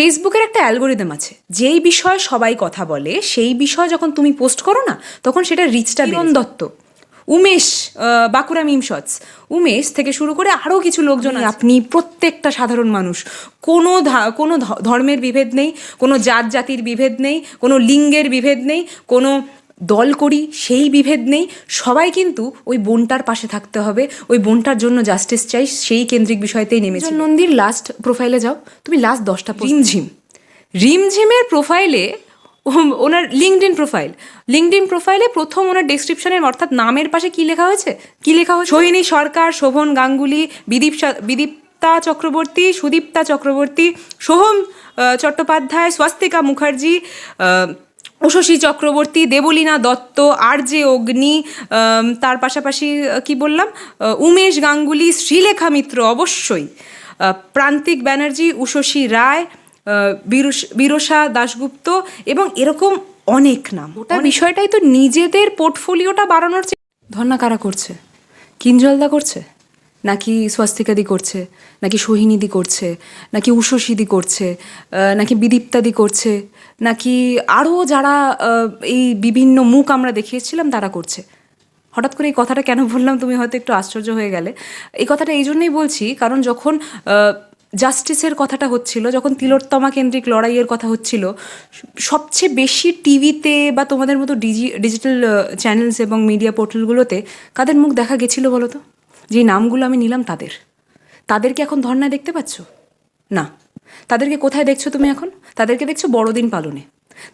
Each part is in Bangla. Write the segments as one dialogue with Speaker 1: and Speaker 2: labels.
Speaker 1: ফেসবুকের একটা অ্যালগোরিদম আছে। যেই বিষয়ে সবাই কথা বলে সেই বিষয়ে যখন তুমি পোস্ট করো না তখন সেটা রিচটা বিরণ দত্ত। উমেশ বাঁকুড়া মিম শটস উমেশ থেকে শুরু করে আরও কিছু লোকজন আছে। আপনি প্রত্যেকটা সাধারণ মানুষ। কোনো ধা- কোনো ধর্মের বিভেদ নেই কোনো জাত জাতির বিভেদ নেই কোনো লিঙ্গের বিভেদ নেই কোনো দল করি সেই বিভেদ নেই। সবাই কিন্তু ওই বোনটার পাশে থাকতে হবে। ওই বোনটার জন্য জাস্টিস চাই সেই কেন্দ্রিক বিষয়তেই নেমেছে। নন্দীর লাস্ট প্রোফাইলে যাও। তুমি লাস্ট দশটা রিমঝিম। রিমঝিমের প্রোফাইলে ওনার LinkedIn profile LinkedIn প্রোফাইলে প্রথম ওনার ডেসক্রিপশনের অর্থাৎ নামের পাশে কি লেখা হয়েছে? কি লেখা হয়েছে? সোহিনী সরকার শোভন গাঙ্গুলি বিদীপ বিদীপ্তা চক্রবর্তী সুদীপ্তা চক্রবর্তী সোহম চট্টোপাধ্যায় স্বস্তিকা মুখার্জি উষসী চক্রবর্তী দেবলীনা দত্ত আর জে অগ্নি তার পাশাপাশি কি বললাম? উমেশ গাঙ্গুলি শ্রীলেখা মিত্র অবশ্যই। প্রান্তিক ব্যানার্জি উষসী রায় বিরসা দাশগুপ্ত এবং এরকম অনেক নাম। ওটা বিষয়টাই তো নিজেদের পোর্টফোলিওটা বাড়ানোর ধর্ণা কারা করছে? কিঞ্জলদা করছে? নাকি স্বস্তিকাদি করছে? নাকি সোহিনীদি করছে? নাকি উষসীদি করছে? নাকি বিদীপ্তাদি করছে? নাকি আরও যারা এই বিভিন্ন মুখ আমরা দেখিয়েছিলাম তারা করছে? হঠাৎ করে এই কথাটা কেন বললাম? তুমি হয়তো একটু আশ্চর্য হয়ে গেলে। এই কথাটা এই জন্যই বলছি, কারণ যখন জাস্টিসের কথাটা হচ্ছিল, যখন তিলোত্তমা কেন্দ্রিক লড়াইয়ের কথা হচ্ছিল, সবচেয়ে বেশি টিভিতে বা তোমাদের মতো ডিজি, ডিজিটাল চ্যানেলস এবং মিডিয়া পোর্টালগুলোতে কাদের মুখ দেখা গেছিল বলো তো? যে নামগুলো আমি নিলাম তাদের। তাদেরকে এখন ধর্নায় দেখতে পাচ্ছ? না। তাদেরকে কোথায় দেখছ তুমি এখন? তাদেরকে দেখছ বড়দিন পালনে।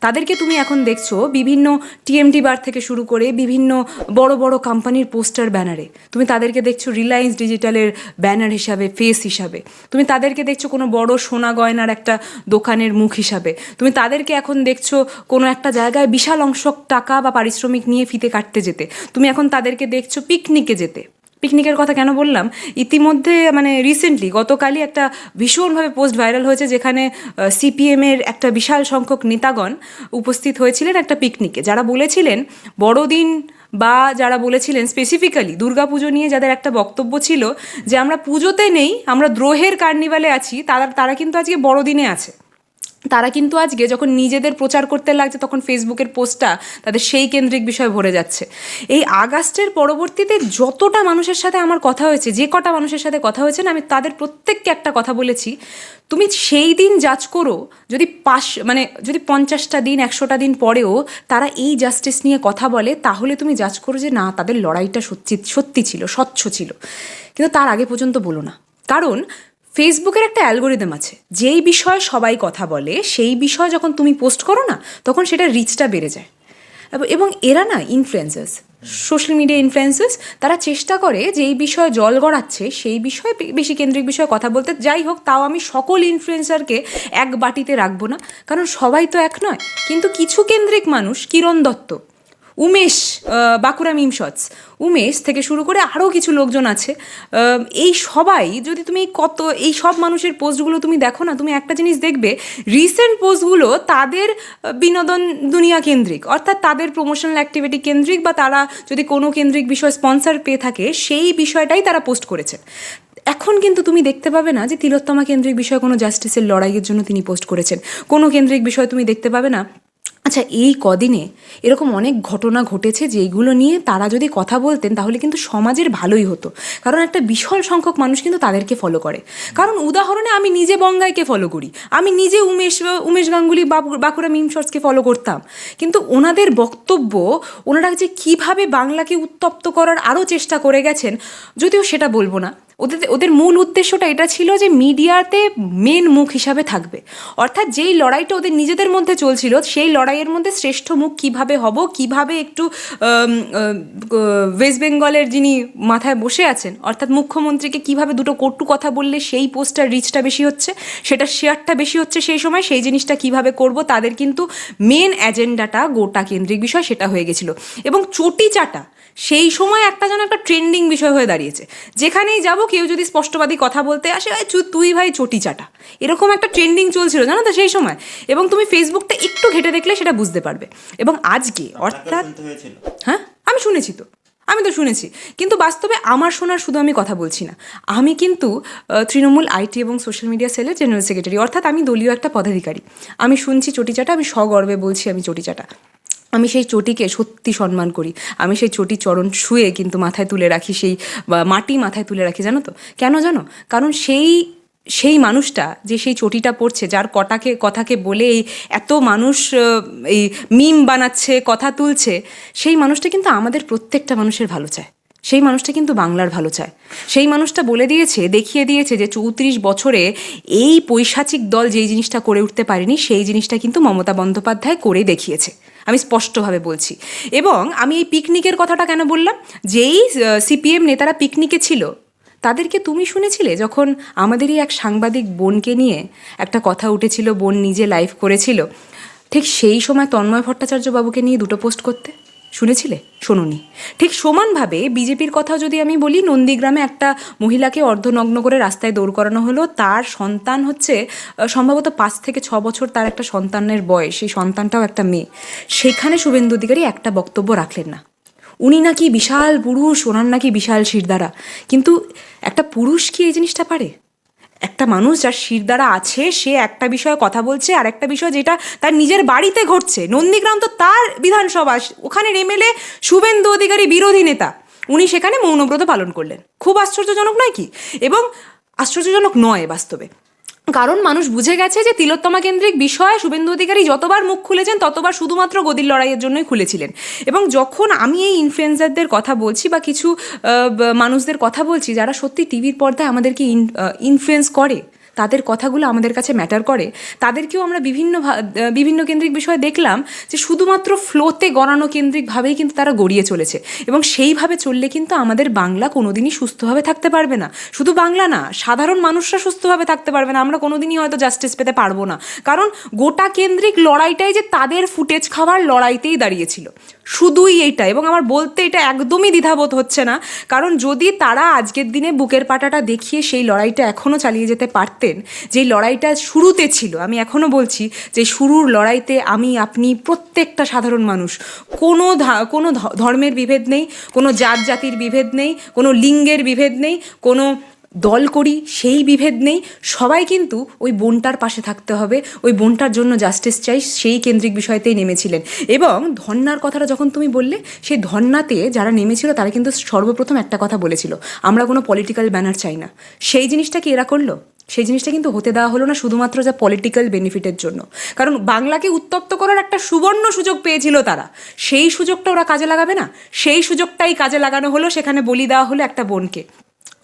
Speaker 1: তাদেরকে তুমি এখন দেখছ বিভিন্ন টিএমটি বার থেকে শুরু করে বিভিন্ন বড় বড় কোম্পানির পোস্টার ব্যানারে তুমি তাদেরকে দেখছ রিলায়েন্স ডিজিটালের ব্যানার হিসাবে ফেস হিসাবে। তুমি তাদেরকে দেখছ কোনো বড় সোনা গয়নার একটা দোকানের মুখ হিসাবে। তুমি তাদেরকে এখন দেখছ কোনো একটা জায়গায় বিশাল অংশ টাকা বা পারিশ্রমিক নিয়ে ফিতে কাটতে যেতে। তুমি এখন তাদেরকে দেখছ পিকনিকে যেতে। পিকনিকের কথা কেন বললাম? ইতিমধ্যে মানে রিসেন্টলি গতকালই একটা ভীষণভাবে পোস্ট ভাইরাল হয়েছে যেখানে সিপিএমের একটা বিশাল সংখ্যক নেতাগণ উপস্থিত হয়েছিলেন একটা পিকনিকে যারা বলেছিলেন, বড়দিন বা যারা বলেছিলেন স্পেসিফিক্যালি দুর্গাপুজো নিয়ে যাদের একটা বক্তব্য ছিল যে আমরা পুজোতে নেই, আমরা দ্রোহের কার্নিভালে আছি, তারা তারা কিন্তু আজকে বড়দিনে আছে। তারা কিন্তু আজকে যখন নিজেদের প্রচার করতে লাগছে, তখন ফেসবুকের পোস্টটা তাদের সেই কেন্দ্রিক বিষয় ভরে যাচ্ছে। এই আগস্টের পরবর্তীতে যতটা মানুষের সাথে আমার কথা হয়েছে, যে কটা মানুষের সাথে কথা হয়েছে না, আমি তাদের প্রত্যেককে একটা কথা বলেছি, তুমি সেই দিন যাচ করো, যদি পাঁচ মানে যদি পঞ্চাশটা দিন, একশোটা দিন পরেও তারা এই জাস্টিস নিয়ে কথা বলে, তাহলে তুমি যাচ করো যে না, তাদের লড়াইটা সত্যি সত্যি ছিল, স্বচ্ছ ছিল। কিন্তু তার আগে পর্যন্ত বলো না। কারণ ফেসবুকের একটা অ্যালগোরিদম আছে। যেই বিষয়ে সবাই কথা বলে, সেই বিষয়ে যখন তুমি পোস্ট করো না, তখন সেটা রিচটা বেড়ে যায়। এবং এরা না ইনফ্লুয়েন্সার্স সোশ্যাল মিডিয়া ইনফ্লুয়েন্সার্স তারা চেষ্টা করে যে এই বিষয়ে জল গড়াচ্ছে, সেই বিষয়ে বেশি কেন্দ্রিক বিষয়ে কথা বলতে। যাই হোক, তাও আমি সকল ইনফ্লুয়েন্সারকে এক বাটিতে রাখব না, কারণ সবাই তো এক নয়। কিন্তু কিছু কেন্দ্রিক মানুষ, কিরণ দত্ত উমেশ বাঁকুড়া মিম শটস। উমেশ থেকে শুরু করে আরও কিছু লোকজন আছে। এই সবাই, যদি তুমি কত, এই সব মানুষের পোস্টগুলো তুমি দেখো না, তুমি একটা জিনিস দেখবে রিসেন্ট পোস্টগুলো তাদের বিনোদন দুনিয়া কেন্দ্রিক। অর্থাৎ তাদের প্রমোশনাল অ্যাক্টিভিটি কেন্দ্রিক বা তারা যদি কোনো কেন্দ্রিক বিষয় স্পন্সর পেয়ে থাকে, সেই বিষয়টাই তারা পোস্ট করেছে। এখন কিন্তু তুমি দেখতে পাবে না যে তিলোত্তমা কেন্দ্রিক বিষয়ে কোনো জাস্টিসের লড়াইয়ের জন্য তিনি পোস্ট করেছেন। কোনো কেন্দ্রিক বিষয় তুমি দেখতে পাবে না। আচ্ছা এই কদিনে এরকম অনেক ঘটনা ঘটেছে যেগুলো নিয়ে তারা যদি কথা বলতেন তাহলে কিন্তু সমাজের ভালোই হতো। কারণ একটা বিশাল সংখ্যক মানুষ কিন্তু তাদেরকে ফলো করে। কারণ উদাহরণে আমি নিজে বঙ্গাইকে ফলো করি। আমি নিজে উমেশ উমেশ গাঙ্গুলি বাঁকুড়া মিম শর্টসকে ফলো করতাম। কিন্তু ওনাদের বক্তব্য, ওনারা যে কীভাবে বাংলাকে উত্তপ্ত করার আরও চেষ্টা করে গেছেন, যদিও সেটা বলব না। ওদের ওদের মূল উদ্দেশ্যটা এটা ছিল যে মিডিয়াতে মেন মুখ হিসাবে থাকবে। অর্থাৎ যেই লড়াইটা ওদের নিজেদের মধ্যে চলছিল, সেই লড়াইয়ের মধ্যে শ্রেষ্ঠ মুখ কীভাবে হব, কীভাবে একটু ওয়েস্ট বেঙ্গলের যিনি মাথায় বসে আছেন, অর্থাৎ মুখ্যমন্ত্রীকে কীভাবে দুটো কটু কথা বললে সেই পোস্টার রিচটা বেশি হচ্ছে, সেটা শেয়ারটা বেশি হচ্ছে সেই সময়, সেই জিনিসটা কীভাবে করব, তাদের কিন্তু মেন এজেন্ডাটা গোটা কেন্দ্রিক বিষয় সেটা হয়ে গেছিল। এবং চটি চাটা সেই সময় একটা যেন একটা ট্রেন্ডিং বিষয় হয়ে দাঁড়িয়েছে। যেখানেই যাব কেউ যদি স্পষ্টবাদী কথা বলতে আসে "এই চু- তুই ভাই চটি চাটা। এরকম একটা ট্রেন্ডিং চলছিল জানো তো সেই সময়। এবং তুমি ফেসবুকটা একটু ঘেটে দেখলে সেটা বুঝতে পারবে। এবং আজকে অর্থাৎ হ্যাঁ? আমি শুনেছি তো। আমি তো শুনেছি। কিন্তু বাস্তবে আমার শোনার শুধু আমি কথা বলছি না। আমি কিন্তু তৃণমূল আইটি এবং সোশ্যাল মিডিয়া সেলের জেনারেল সেক্রেটারি অর্থাৎ আমি দলীয় একটা পদাধিকারী। আমি শুনছি চটিচাটা আমি সগর্বে বলছি আমি চটিচাটা আমি সেই চটিকে সত্যি সম্মান করি। আমি সেই চটি চরণ শুয়ে কিন্তু মাথায় তুলে রাখি সেই মাটি মাথায় তুলে রাখি, জানো তো? কেন জানো? কারণ সেই সেই মানুষটা যে সেই চটিটা পড়ছে, যার কটাকে কথাকে বলে এই এত মানুষ এই মিম বানাচ্ছে, কথা তুলছে, সেই মানুষটা কিন্তু আমাদের প্রত্যেকটা মানুষের ভালো চায়। সেই মানুষটা কিন্তু বাংলার ভালো চায়। সেই মানুষটা বলে দিয়েছে, দেখিয়ে দিয়েছে যে চৌত্রিশ বছরে এই পৈশাচিক দল যেই জিনিসটা করে উঠতে পারেনি, সেই জিনিসটা কিন্তু মমতা বন্দ্যোপাধ্যায় করে দেখিয়েছে। আমি স্পষ্টভাবে বলছি। এবং আমি এই পিকনিকের কথাটা কেন বললাম? যেই সিপিএম নেতারা পিকনিকে ছিল, তাদেরকে তুমি শুনেছিলে যখন আমাদেরই এক সাংবাদিক বোনকে নিয়ে একটা কথা উঠেছিল, বোন নিজে লাইভ করেছিল? ঠিক সেই সময় তন্ময় ভট্টাচার্য বাবুকে নিয়ে দুটো পোস্ট করতে? শুনেছিলে? শোনোনি। ঠিক সমানভাবে বিজেপির কথা যদি আমি বলি, নন্দীগ্রামে একটা মহিলাকে অর্ধনগ্ন করে রাস্তায় দৌড় করানো হলো। তার সন্তান হচ্ছে সম্ভবত পাঁচ থেকে ছ বছর তার একটা সন্তানের বয়স। সেই সন্তানটাও একটা মেয়ে। সেখানে শুভেন্দু অধিকারী একটা বক্তব্য রাখলেন না। উনি নাকি বিশাল পুরুষ, ওনার নাকি বিশাল শিরদারা কিন্তু একটা পুরুষ কি এই জিনিসটা পারে? একটা মানুষ যার শির দ্বারা আছে, সে একটা বিষয়ে কথা বলছে আর একটা বিষয় যেটা তার নিজের বাড়িতে ঘটছে। নন্দীগ্রাম তো তার বিধানসভা ওখানের এমএলএ শুভেন্দু অধিকারী বিরোধী নেতা, উনি সেখানে মৌনব্রত পালন করলেন। খুব আশ্চর্যজনক নয় কি? এবং আশ্চর্যজনক নয় বাস্তবে। কারণ মানুষ বুঝে গেছে যে তিলোত্তমা কেন্দ্রিক বিষয়ে শুভেন্দু অধিকারী যতবার মুখ খুলেছেন, ততবার শুধুমাত্র গদির লড়াইয়ের জন্যই খুলেছিলেন। এবং যখন আমি এই ইনফ্লুয়েন্সারদের কথা বলছি বা কিছু মানুষদের কথা বলছি, যারা সত্যি টিভির পর্দায় আমাদেরকে ইনফ্লুয়েন্স করে তাদের কথাগুলো আমাদের কাছে ম্যাটার করে, তাদেরকেও আমরা বিভিন্ন বিভিন্ন কেন্দ্রিক বিষয়ে দেখলাম যে শুধুমাত্র ফ্লোতে গড়ানো কেন্দ্রিকভাবেই কিন্তু তারা গড়িয়ে চলেছে। এবং সেইভাবে চললে কিন্তু আমাদের বাংলা কোনোদিনই সুস্থভাবে থাকতে পারবে না। শুধু বাংলা না, সাধারণ মানুষরা সুস্থভাবে থাকতে পারবে না। আমরা কোনোদিনই হয়তো জাস্টিস পেতে পারব না। কারণ গোটা কেন্দ্রিক লড়াইটাই যে তাদের ফুটেজ খাওয়ার লড়াইতেই দাঁড়িয়েছিল। শুধুই এইটা এবং আমার বলতে এটা একদমই দ্বিধাবোধ হচ্ছে না। কারণ যদি তারা আজকের দিনে বুকের পাটাটা দেখিয়ে সেই লড়াইটা এখনও চালিয়ে যেতে পারতেন যেই লড়াইটা শুরুতে ছিল, আমি এখনও বলছি যে শুরুর লড়াইতে আমি, আপনি প্রত্যেকটা সাধারণ মানুষ, কোনো কোনো ধর্মের বিভেদ নেই, কোনো জাত জাতির বিভেদ নেই, কোনো লিঙ্গের বিভেদ নেই, কোনো দল করি, সেই বিভেদ নেই। সবাই কিন্তু ওই বোনটার পাশে থাকতে হবে। ওই বোনটার জন্য জাস্টিস চাই, সেই কেন্দ্রিক বিষয়তেই নেমেছিলেন। এবং ধর্নার কথাটা যখন তুমি বললে, সেই ধর্নাতে যারা নেমেছিল, তারা কিন্তু সর্বপ্রথম একটা কথা বলেছিল, আমরা কোনো পলিটিক্যাল ব্যানার চাই না। সেই জিনিসটা কি এরা করল? সেই জিনিসটা কিন্তু হতে দেওয়া হলো না শুধুমাত্র যা পলিটিক্যাল বেনিফিটের জন্য। কারণ বাংলাকে উত্তপ্ত করার একটা সুবর্ণ সুযোগ পেয়েছিল তারা। সেই সুযোগটা ওরা কাজে লাগাবে না? সেই সুযোগটাই কাজে লাগানো হলো, সেখানে বলি দেওয়া হলো একটা বোনকে।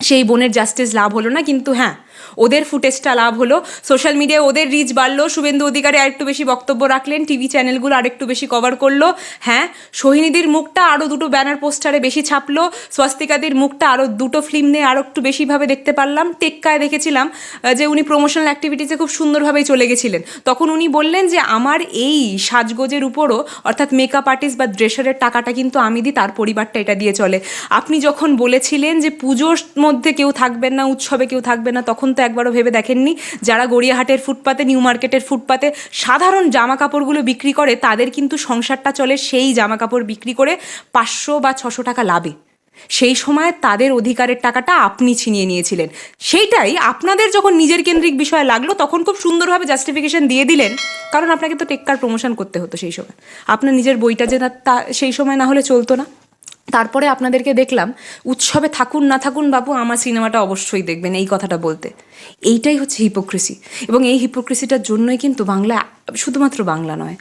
Speaker 1: সেই বোনের জাস্টিস লাভ হলো না কিন্তু হ্যাঁ ওদের ফুটেজটা লাভ হলো। সোশ্যাল মিডিয়ায় ওদের রিচ বাড়লো। শুভেন্দু অধিকারী আরেকটু বেশি বক্তব্য রাখলেন। টিভি চ্যানেলগুলো আরেকটু বেশি কভার করল। হ্যাঁ সোহিনীদির মুখটা আরও দুটো ব্যানার পোস্টারে বেশি ছাপলো। স্বস্তিকাদির মুখটা আরও দুটো ফিল্ম নিয়ে আরও একটু বেশিভাবে দেখতে পারলাম। টেক্কায় দেখেছিলাম যে উনি প্রমোশনাল অ্যাক্টিভিটিসে খুব সুন্দরভাবেই চলে গেছিলেন। তখন উনি বললেন যে, আমার এই সাজগোজের উপরও, অর্থাৎ মেকআপ আর্টিস্ট বা ড্রেসারের টাকাটা কিন্তু আমি দিই, তার পরিবারটা এটা দিয়ে চলে। আপনি যখন বলেছিলেন যে, পুজোর মধ্যে কেউ থাকবেন না, উৎসবে কেউ থাকবে না, তখন তো একবারও ভেবে দেখেননি। যারা গড়িয়াহাটের ফুটপাতে, নিউ মার্কেটের ফুটপাতে সাধারণ জামা কাপড়গুলো বিক্রি করে, তাদের কিন্তু সংসারটা চলে সেই জামা কাপড় বিক্রি করে পাঁচশো বা ছশো টাকা লাভে। সেই সময় তাদের অধিকারের টাকাটা আপনি ছিনিয়ে নিয়েছিলেন। সেইটাই আপনাদের যখন নিজের কেন্দ্রিক বিষয় লাগল, তখন খুব সুন্দরভাবে জাস্টিফিকেশন দিয়ে দিলেন। কারণ আপনাকে তো টেক্কার প্রমোশন করতে হতো সেই সময়। আপনার নিজের বইটা যে সেই সময় না হলে চলতো না। তারপরে আপনাদেরকে দেখলাম, উৎসবে থাকুন না থাকুন বাবু, আমার সিনেমাটা অবশ্যই দেখবেন এই কথাটা বলতে। এইটাই হচ্ছে হিপোক্রেসি এবং এই হিপোক্রেসিটার জন্যই কিন্তু বাংলা শুধুমাত্র বাংলা নয়,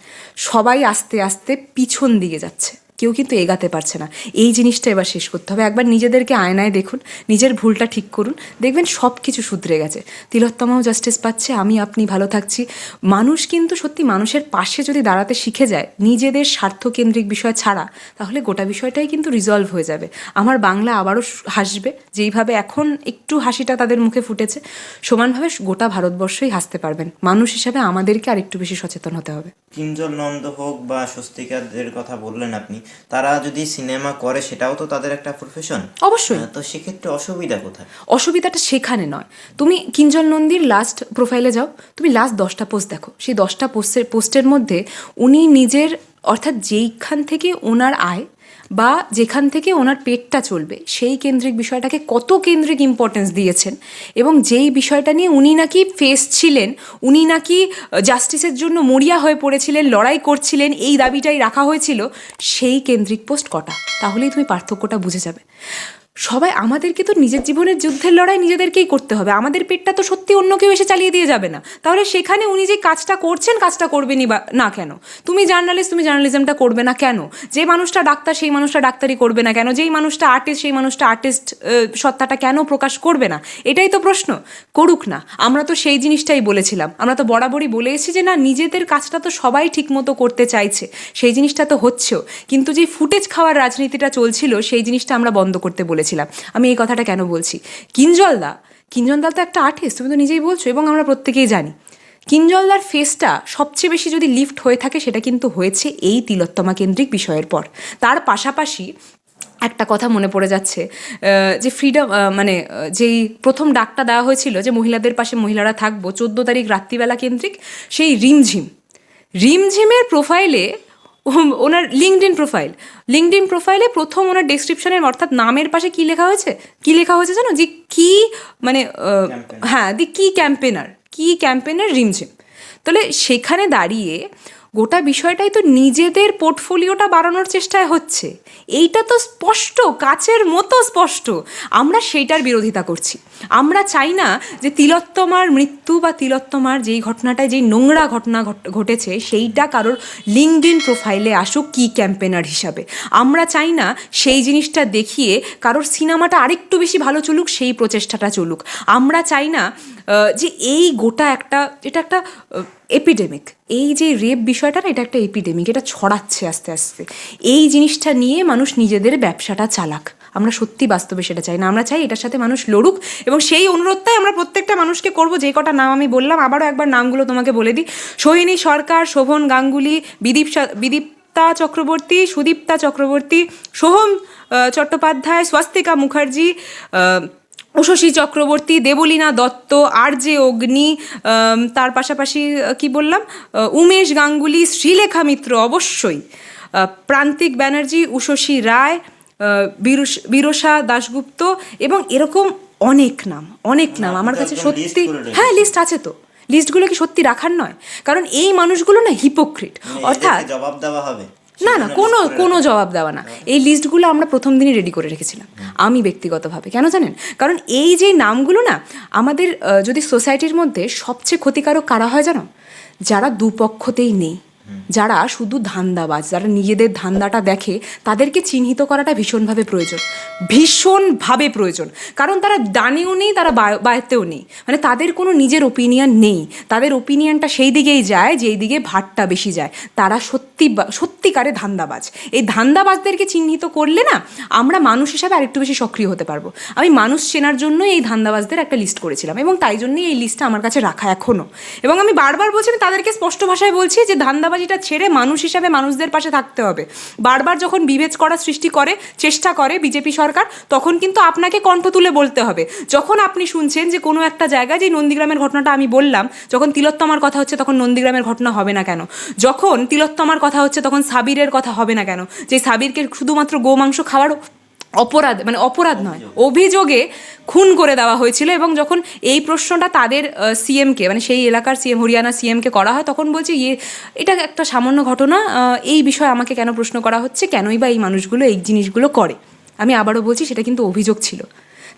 Speaker 1: সবাই আস্তে আস্তে পিছন দিকে যাচ্ছে। কেউ কিন্তু এগাতে পারছে না। এই জিনিসটা এবার শেষ করতে হবে। একবার নিজেদেরকে আয়নায় দেখুন, নিজের ভুলটা ঠিক করুন, দেখবেন সব কিছু শুধরে গেছে। তিলোত্তমাও জাস্টিস পাচ্ছে, আমি, আপনি ভালো থাকছি। মানুষ কিন্তু সত্যি মানুষের পাশে যদি দাঁড়াতে শিখে যায়, নিজেদের স্বার্থকেন্দ্রিক বিষয় ছাড়া, তাহলে গোটা বিষয়টাই কিন্তু রিজলভ হয়ে যাবে। আমার বাংলা আবারও হাসবে, যেইভাবে এখন একটু হাসিটা তাদের মুখে ফুটেছে, সমানভাবে গোটা ভারতবর্ষই হাসতে পারবেন। মানুষ হিসাবে আমাদেরকে আর একটু বেশি সচেতন হতে হবে।
Speaker 2: কিঞ্জল নন্দ হোক বা স্বস্তিকাদের কথা বললেন আপনি তারা যদি সিনেমা করে সেটাও তো তাদের একটা প্রফেশন
Speaker 1: অবশ্যই।
Speaker 2: তো সেক্ষেত্রে অসুবিধা কোথায়?
Speaker 1: অসুবিধাটা সেখানে নয়। তুমি কিঞ্জল নন্দীর লাস্ট প্রোফাইলে যাও তুমি লাস্ট দশটা পোস্ট দেখো। সেই দশটা পোস্টের পোস্টের মধ্যে উনি নিজের অর্থাৎ যেইখান থেকে ওনার আয় বা যেখান থেকে ওনার পেটটা চলবে, সেই কেন্দ্রিক বিষয়টাকে কত কেন্দ্রিক ইম্পর্টেন্স দিয়েছেন এবং যেই বিষয়টা নিয়ে উনি নাকি ফেস ছিলেন, উনি নাকি জাস্টিসের জন্য মরিয়া হয়ে পড়েছিলেন, লড়াই করছিলেন, এই দাবিটাই রাখা হয়েছিল, সেই কেন্দ্রিক পোস্ট কটা? তাহলেই তুমি পার্থক্যটা বুঝে যাবে। সবাই আমাদেরকে তো নিজের জীবনের যুদ্ধের লড়াই নিজেদেরকেই করতে হবে। আমাদের পেটটা তো সত্যি অন্য কেউ এসে চালিয়ে দিয়ে যাবে না। তাহলে সেখানে উনি যে কাজটা করছেন, কাজটা করবেনই বা না কেন? তুমি জার্নালিস্ট তুমি জার্নালিজমটা করবে না কেন? যে মানুষটা ডাক্তার, সেই মানুষটা ডাক্তারি করবে না কেন? যেই মানুষটা আর্টিস্ট সেই মানুষটা আর্টিস্ট সত্তাটা কেন প্রকাশ করবে না? এটাই তো প্রশ্ন। করুক না। আমরা তো সেই জিনিসটাই বলেছিলাম। আমরা তো বরাবরই বলে এসেছি যে না, নিজেদের কাজটা তো সবাই ঠিকমতো করতে চাইছে। সেই জিনিসটা তো হচ্ছেও। কিন্তু যে ফুটেজ খাওয়ার রাজনীতিটা চলছিল, সেই জিনিসটা আমরা বন্ধ করতে বলেছিলাম। আমি এই কথাটা কেন বলছি? কিঞ্জলদা কিঞ্জলদা তো একটা আর্টিস্ট তুমি তো নিজেই বলছো এবং আমরা প্রত্যেকেই জানি। কিঞ্জলদার ফেসটা সবচেয়ে বেশি যদি লিফট হয়ে থাকে, সেটা কিন্তু হয়েছে এই তিলোত্তমা কেন্দ্রিক বিষয়ের পর। তার পাশাপাশি একটা কথা মনে পড়ে যাচ্ছে যে ফ্রিডম মানে যেই প্রথম ডাকটা দেওয়া হয়েছিল যে মহিলাদের পাশে মহিলারা থাকব, চোদ্দ তারিখ রাত্রিবেলা কেন্দ্রিক, সেই রিমঝিম। রিমঝিমের প্রোফাইলে ওনার LinkedIn profile LinkedIn প্রোফাইলে প্রথম ওনার ডেসক্রিপশনের অর্থাৎ নামের পাশে কি লেখা হয়েছে? কি লেখা হয়েছে জানো? যে কি মানে হ্যাঁ দি কি ক্যাম্পেনার কি ক্যাম্পেনার রিমঝিম। তাহলে সেখানে দাঁড়িয়ে গোটা বিষয়টাই তো নিজেদের পোর্টফোলিওটা বাড়ানোর চেষ্টায় হচ্ছে। এইটা তো স্পষ্ট কাছের মতো স্পষ্ট। আমরা সেইটার বিরোধিতা করছি। আমরা চাই না যে তিলোত্তমার মৃত্যু বা তিলোত্তমার যেই ঘটনাটায় যেই নোংরা ঘটনা ঘট- ঘটেছে, সেইটা কারোর লিঙ্কড প্রোফাইলে আসুক কি ক্যাম্পেনার হিসাবে। আমরা চাই না সেই জিনিসটা দেখিয়ে কারোর সিনেমাটা আরেকটু বেশি ভালো চলুক, সেই প্রচেষ্টাটা চলুক। আমরা চাই না যে এই গোটা একটা, এটা একটা এপিডেমিক এই যে রেপ বিষয়টা না, এটা একটা এপিডেমিক এটা ছড়াচ্ছে আস্তে আস্তে। এই জিনিসটা নিয়ে মানুষ নিজেদের ব্যবসাটা চালাক। আমরা সত্যি বাস্তবে সেটা চাই না। আমরা চাই এটার সাথে মানুষ লড়ুক এবং সেই অনুরোধটাই আমরা প্রত্যেকটা মানুষকে করব। যে কটা নাম আমি বললাম, আবারও একবার নামগুলো তোমাকে বলে দিই। সোহিনী সরকার, শোভন গাঙ্গুলি, বিদীপ বিদীপ্তা চক্রবর্তী, সুদীপ্তা চক্রবর্তী, সোহম চট্টোপাধ্যায়, স্বস্তিকা মুখার্জি আহ, চক্রবর্তী দেবলীনা দত্ত আর জে অগ্নি তার পাশাপাশি কি বললাম? উমেশ গাঙ্গুলি শ্রীলেখা মিত্র অবশ্যই। প্রান্তিক ব্যানার্জি উষসী রায় বিরসা দাশগুপ্ত এবং এরকম অনেক নাম অনেক নাম। আমার কাছে সত্যি হ্যাঁ লিস্ট আছে তো। লিস্টগুলো কি সত্যি রাখার নয়? কারণ এই মানুষগুলো না হিপোক্রিট অর্থাৎ
Speaker 2: জবাব দেওয়া হবে।
Speaker 1: না না কোনো কোনো জবাব দেওয়া না। এই লিস্টগুলো আমরা প্রথম দিনই রেডি করে রেখেছিলাম। আমি ব্যক্তিগতভাবে কেন জানেন? কারণ এই যে নামগুলো না আমাদের যদি সোসাইটির মধ্যে সবচেয়ে ক্ষতিকারক কারা হয় জানো? যারা দুপক্ষতেই নেই। যারা শুধু ধান্দাবাজ, যারা নিজেদের ধান্দাটা দেখে, তাদেরকে চিহ্নিত করাটা ভীষণভাবে প্রয়োজন। ভীষণভাবে প্রয়োজন। কারণ তারা ডানেও নেই, তারা বায়তেও নেই। মানে তাদের কোনো নিজের ওপিনিয়ন নেই। তাদের ওপিনিয়নটা সেই দিকেই যায়, যেই দিকে ভাটটা বেশি যায়। তারা সত্যি সত্যিকারে ধান্দাবাজ। এই ধান্দাবাজদেরকে চিহ্নিত করলে না, আমরা মানুষ হিসাবে আরেকটু বেশি সক্রিয় হতে পারব। আমি মানুষ চেনার জন্য এই ধান্দাবাজদের একটা লিস্ট করেছিলাম এবং তাই জন্যই এই লিস্টটা আমার কাছে রাখা এখনও এবং আমি বারবার বলছি, আমি তাদেরকে স্পষ্ট ভাষায় বলছি যে ধান্দাবাজিটা ছেড়ে মানুষ হিসাবে মানুষদের পাশে থাকতে হবে। বারবার যখন বিভেদ করার সৃষ্টি করে, চেষ্টা করে বিজেপি সরকার, তখন কিন্তু আপনাকে কণ্ঠ তুলে বলতে হবে। যখন আপনি শুনছেন যে কোনো একটা জায়গায় যে নন্দীগ্রামের ঘটনাটা আমি বললাম, যখন তিলোত্তমার কথা হচ্ছে তখন নন্দীগ্রামের ঘটনা হবে না কেন? যখন তিলোত্তমার কথা হচ্ছে তখন সাবিরের কথা হবে না কেন? যে সাবিরকে শুধুমাত্র গোমাংস খাওয়ার অপরাধ মানে অপরাধ নয়, অভিযোগে খুন করে দেওয়া হয়েছিল এবং যখন এই প্রশ্নটা তাদের সিএমকে মানে সেই এলাকার সিএম হরিয়ানা সিএমকে করা হয়, তখন বলছে ইয়ে এটা একটা সামান্য ঘটনা এই বিষয়ে আমাকে কেন প্রশ্ন করা হচ্ছে? কেনই বা এই মানুষগুলো এই জিনিসগুলো করে? আমি আবারও বলছি, সেটা কিন্তু অভিযোগ ছিল।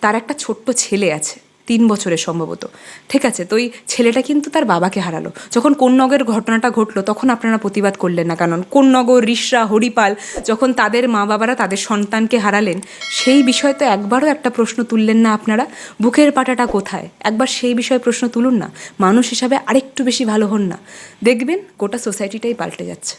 Speaker 1: তার একটা ছোট্ট ছেলে আছে। তিন বছরের সম্ভবত। ঠিক আছে, তো ওই ছেলেটা কিন্তু তার বাবাকে হারালো। যখন কোন্নগরের ঘটনাটা ঘটলো, তখন আপনারা প্রতিবাদ করলেন না, কারণ কোন্নগর, রিসরা, হরিপাল যখন তাদের মা বাবারা তাদের সন্তানকে হারালেন, সেই বিষয়ে তো একবারও একটা প্রশ্ন তুললেন না আপনারা। বুকের পাটাটা কোথায়? একবার সেই বিষয়ে প্রশ্ন তুলুন না। মানুষ হিসাবে আরেকটু বেশি ভালো হন না। দেখবেন গোটা সোসাইটিটাই পাল্টে যাচ্ছে।